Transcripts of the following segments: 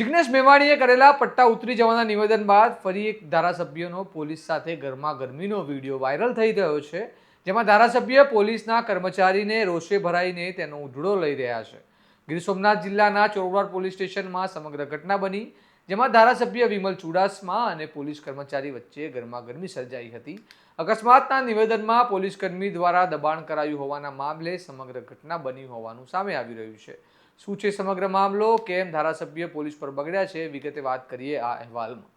જિગ્નેશ મેવાણીએ કરેલા પટ્ટા ઉતરી જવાના નિવેદન બાદ ફરી એક ધારાસભ્યનો પોલીસ સાથે ગરમા ગરમીનો વીડિયો વાયરલ થઈ રહ્યો છે, જેમાં ધારાસભ્ય પોલીસના કર્મચારીને રોષે ભરાઈને તેનો ઉધડો લઈ રહ્યા છે. ગીર સોમનાથ જિલ્લાના ચોરવાડ પોલીસ સ્ટેશનમાં સમગ્ર ઘટના બની, જેમાં ધારાસભ્ય વિમલ ચુડાસમા અને પોલીસ કર્મચારી વચ્ચે ગરમાગરમી સર્જાઈ હતી. અકસ્માતના નિવેદનમાં પોલીસ કર્મી દ્વારા દબાણ કરાયું હોવાના મામલે સમગ્ર ઘટના બની હોવાનું સામે આવી રહ્યું છે. શું છે સમગ્ર મામલો કેમ ધારાસભ્ય પોલીસ પર બગડ્યા છે, વિગતે વાત કરીએ આ અહેવાલમાં.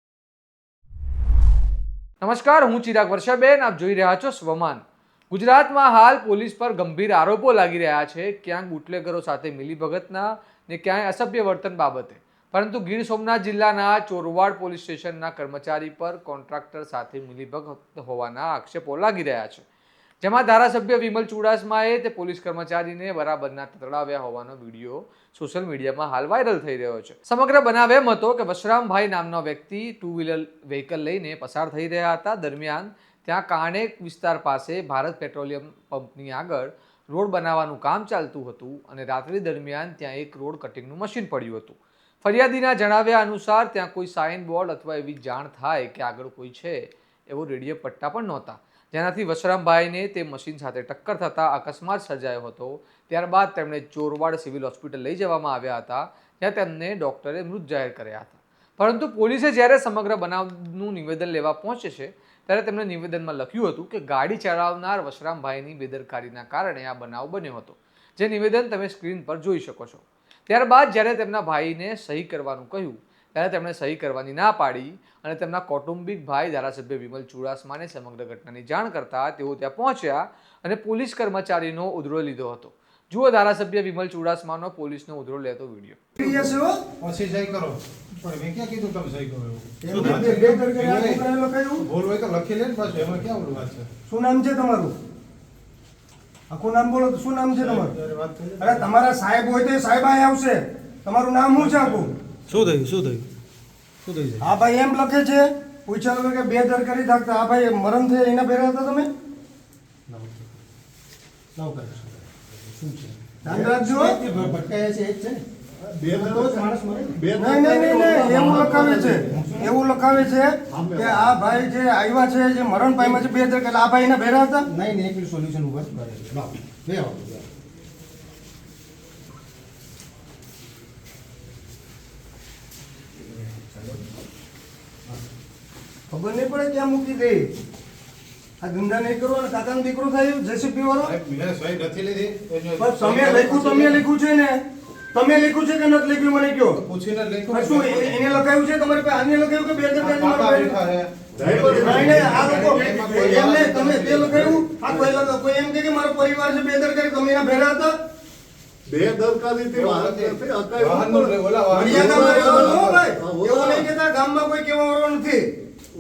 નમસ્કાર, હું ચિરાગ વર્ષાબેન, આપ જોઈ રહ્યા છો સ્વમાન. ગુજરાતમાં હાલ પોલીસ પર ગંભીર આરોપો લાગી રહ્યા છે, ક્યાંક બુટલેગરો સાથે મિલીભગતના ને ક્યાંય અસભ્ય વર્તન બાબતે. પરંતુ ગીર સોમનાથ જિલ્લાના ચોરવાડ પોલીસ સ્ટેશનના કર્મચારી પર કોન્ટ્રાક્ટર સાથે મિલીભગત હોવાના આક્ષેપો લાગી રહ્યા છે. જેમાં ધારાસભ્ય વિમલ ચુડાસમાએ તે પોલીસ કર્મચારીને બરાબરના તતડાવ્યા હોવાનો વીડિયો સોશિયલ મીડિયામાં હાલ વાયરલ થઈ રહ્યો છે. સમગ્ર બનાવ એમ હતો કે વશરામભાઈ નામનો વ્યક્તિ ટુ વ્હીલર વ્હીકલ લઈને પસાર થઈ રહ્યા હતા. દરમિયાન ત્યાં કાણેક વિસ્તાર પાસે ભારત પેટ્રોલિયમ પંપની આગળ રોડ બનાવવાનું કામ ચાલતું હતું અને રાત્રિ દરમિયાન ત્યાં એક રોડ કટિંગનું મશીન પડ્યું હતું. ફરિયાદીના જણાવ્યા અનુસાર ત્યાં કોઈ સાઇન બોર્ડ અથવા એવી જાણ થાય કે આગળ કોઈ છે એવો રેડિયો પટ્ટા પણ નહોતા. જેનાથી વશરામભાઈને તે મશીન સાથે ટક્કર થતાં અકસ્માત સર્જાયો હતો. ત્યારબાદ તેમણે ચોરવાડ સિવિલ હોસ્પિટલ લઈ જવામાં આવ્યા હતા, જ્યાં તેમને ડોક્ટરે મૃત જાહેર કર્યા હતા. પરંતુ પોલીસે જ્યારે સમગ્ર બનાવનું નિવેદન લેવા પહોંચે છે, ત્યારે તેમણે નિવેદનમાં લખ્યું હતું કે ગાડી ચલાવનાર વશરામભાઈની બેદરકારીના કારણે આ બનાવ બન્યો હતો. જે નિવેદન તમે સ્ક્રીન પર જોઈ શકો છો. ત્યારબાદ જ્યારે તેમના ભાઈને સહી કરવાનું કહ્યું ત્યારે તેમણે સહી કરવાની ના પાડી અને તેમના કૌટુંબિક ભાઈ ધારાસભ્ય વિમલ ચુડાસમાને સમગ્ર ઘટનાની જાણ કરતા તેઓ ત્યાં પહોંચ્યા અને પોલીસ કર્મચારીનો ઉધરો લીધો હતો. જુઓ ધારાસભ્ય વિમલ ચુડાસમાનો પોલીસનો ઉધરો લેતો વીડિયો. પછી સહી કરો. પણ મેં ક્યાં કીધું તમે સહી કરો એવું? એમ બે- બે તરકે આ છોકરાએ લખાયું. ભૂલ હોય તો લખી લે ને પાછું. એમાં ક્યાં ઓલું વાત છે? શું નામ છે તમારું? આખું નામ બોલો શું નામ છે તમારું? અરે તમારા સાહેબ હોય તો સાહેબ આવશે. તમારું નામ શું છે આખું? શું થયું શું થયું? શું થયું? હા આ ભાઈ એમ લખે છે પૂછ્યા વગર કે બે દર કરી નાખતા. આ ભાઈ મરણ થયા એના પહેલા હતા તમે? ધ્યાન રાખજો. ભટકાયા છે એ જ છે. ને એવું લખાવે છે. એવું લખાવે છે કે આ ભાઈ જે આવ્યા છે જે મરણ પામ્યા છે બે દર એટલે આ ભાઈ એના ભેરા હતા? નહીં નહીં સોલ્યુશન ઉપર લાવો બે આવો બે આવો. ખબર નહીં પડે ક્યાં મૂકી દે. આ ધંધા નહીં કરો અને કાકાનો દીકરો થાય જેસીપી વાળો મેં સહી નથી લીધી. તો પણ તમે લખ્યું તમે લખ્યું છે ને? તમે લખ્યું છે કે નથી લખ્યું મને કયો પૂછીને લખ્યું શું એને લખાયું છે? તમારે પાસે આને લખાયું કે બે હજાર તમે તે લખાયું આ કોઈ એમ કે મારો પરિવાર છે બેદરકારી તમે એના ભેરા હતા? બેદરકારીથી ભારત નથી. અત્યારે વાહનનું લે- ઓલા વાહન- મર્યાદા ભાઈ એવું નહીં કહેતા ગામમાં કોઈ કેવા વાળો નથી.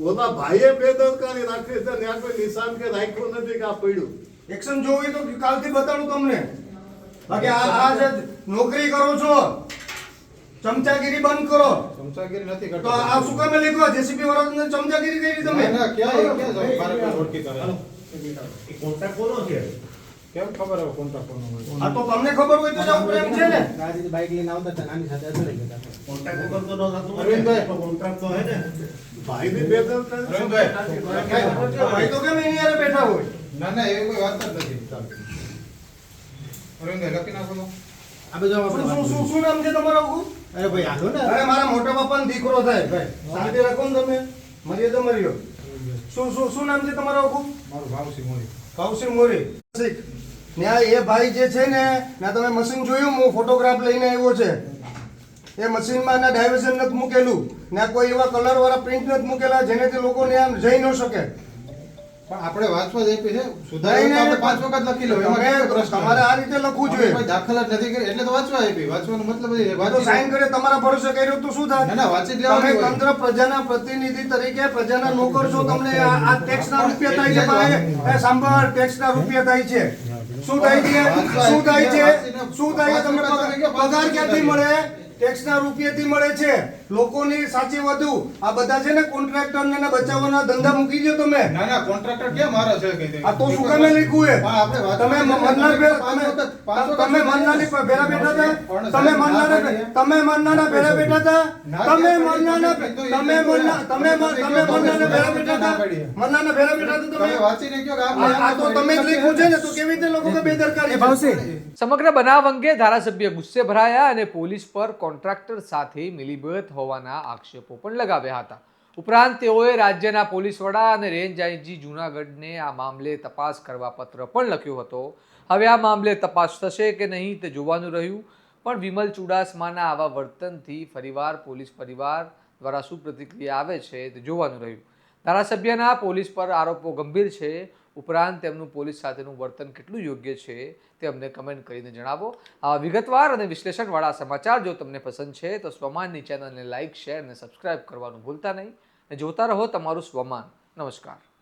ઓલા ભાઈએ બેદરકારી રાખી છે ત્યાં કોઈ નિશાન કે રાખ્યું નથી કે આ પડ્યું. એક્શન જોવી તો કાલથી બતાડું તમને. બાકી આ આ જે નોકરી કરો છો ચમચાગીરી બંધ કરો. ચમચાગીરી નથી તો કરતો આ શું કામે લખ્યું? જેસીપી વાળા તમને ચમચાગીરી કરી તમે? ના, ના, ક્યાં ક્યાં જાવ? કાર્યક્રમ ઓળખી કરે. કેમ ખબર હવે કોન્ટ્રાક્ટ કોનો હોય? આ તો તમને ખબર હોય તો જાવ પ્રેમ છે ને? બાઇક લઈને આવતા હતા નાની સાથે અથડાઈ ગયા હતા. અરવિંદભાઈ. તો હે અરવિંદભાઈ ભાઈ તો કેમ એની હારે બેઠા હોય? ના ના એવું કોઈ વાત જ નથી. ચાલતી. લખી નાખો તો. આ બધું શું શું શું શું નામ છે તમારું અરે ભાઈ હાલો ને. અરે મારા મોટા બાપાનો દીકરો થાય. ભાઈ શાંતિ રાખો ને તમે. મર્યાદા મર્યો શું શું શું નામ છે તમારું આખું? મારું ભાવસી મોરી. ત્યાં એ ભાઈ જે છે ને ત્યાં તમે મશીન જોયું હું ફોટોગ્રાફ લઈને આવ્યો છે. એ મશીનમાં ના ડાયવર્ઝન નથી મૂકેલું ને કોઈ એવા કલર વાળા પ્રિન્ટ નથી મૂકેલા જેનેથી લોકોને આમ જઈ ન શકે. પણ આપણે વાંચવા જ આપી છે? સુધારી આપણે પાંચ વખત લખી લો એમાં તમારે આ રીતે લખવું જોઈએ. કોઈ દાખલ જ નથી કરી એટલે તો વાંચવા આપી. વાંચવાનો મતલબ એ સાઈન કરે તમારા ભરોસે કર્યો તો શું થાય? ના, ના, વાંચી લેવા તમે તંત્ર પ્રજાના પ્રતિનિધિ તરીકે પ્રજાના નોકર છો તમને આ ટેક્સ ટેક્સના રૂપિયા થાય છે ભાઈ. ટેક્સ સાંભળ ટેક્સના રૂપિયા થાય છે. શું થાય છે? શું થાય છે? શું થાય છે? તમને પગાર ક્યાંથી મળે? ટેક્સના રૂપિયાથી મળે છે. લોકોની સાચી વધુ આ બધા છે ને કોન્ટ્રાક્ટર ને બચાવવાના ધંધા મૂકી દો તમે ના ના કોન્ટ્રાક્ટર ક્યાં મારા છે કે આ તો શું કામે હે? આપણે વાત તમે મનનાર બે તમે- વખત- તમે ના મન્નારની ભેરા બેઠા હતા તમે સાહેબ, ના તમે મન્નારના ભેરા બેઠા હતા તમે પાડીએ, મન્નારના તમે મન્ના. તમે તમે તમે ભેરા બેઠા હતા પાડીએ. ભેરા બેઠા હતા તમે વાંચીને કયો આ તો તમે જ લખ્યું છે ને તો કેવી રીતે લોકો કે બેદરકારી છે? સમગ્ર બનાવ અંગે ધારાસભ્ય ગુસ્સે ભરાયા અને પોલીસ પર કોન્ટ્રાક્ટર સાથે મિલીભગત હોવાના આક્ષેપો પણ લગાવ્યા હતા. ઉપરાંત તેઓએ રાજ્યના પોલીસ વડા અને રેન્જ આઈજી જૂનાગઢને આ મામલે તપાસ કરવા પત્ર પણ લખ્યો હતો. હવે આ મામલે તપાસ થશે કે નહીં તે જોવાનું રહ્યું, પણ વિમલ ચુડાસમાના આવા વર્તનથી ફરીવાર પોલીસ પરિવાર દ્વારા શું પ્રતિક્રિયા આવે છે તે જોવાનું રહ્યું. ધારાસભ્યના પોલીસ પર આરોપો ગંભીર છે. ઉપરાંત તેમનું પોલીસ સાથેનું વર્તન કેટલું યોગ્ય છે તે અમને કમેન્ટ કરીને જણાવો. આવા વિગતવાર અને વિશ્લેષણવાળા સમાચાર જો તમને પસંદ છે, તો સ્વમાનની ચેનલને લાઇક શેર અને સબસ્ક્રાઇબ કરવાનું ભૂલતા નહીં. અને જોતા રહો તમારું સ્વમાન. નમસ્કાર.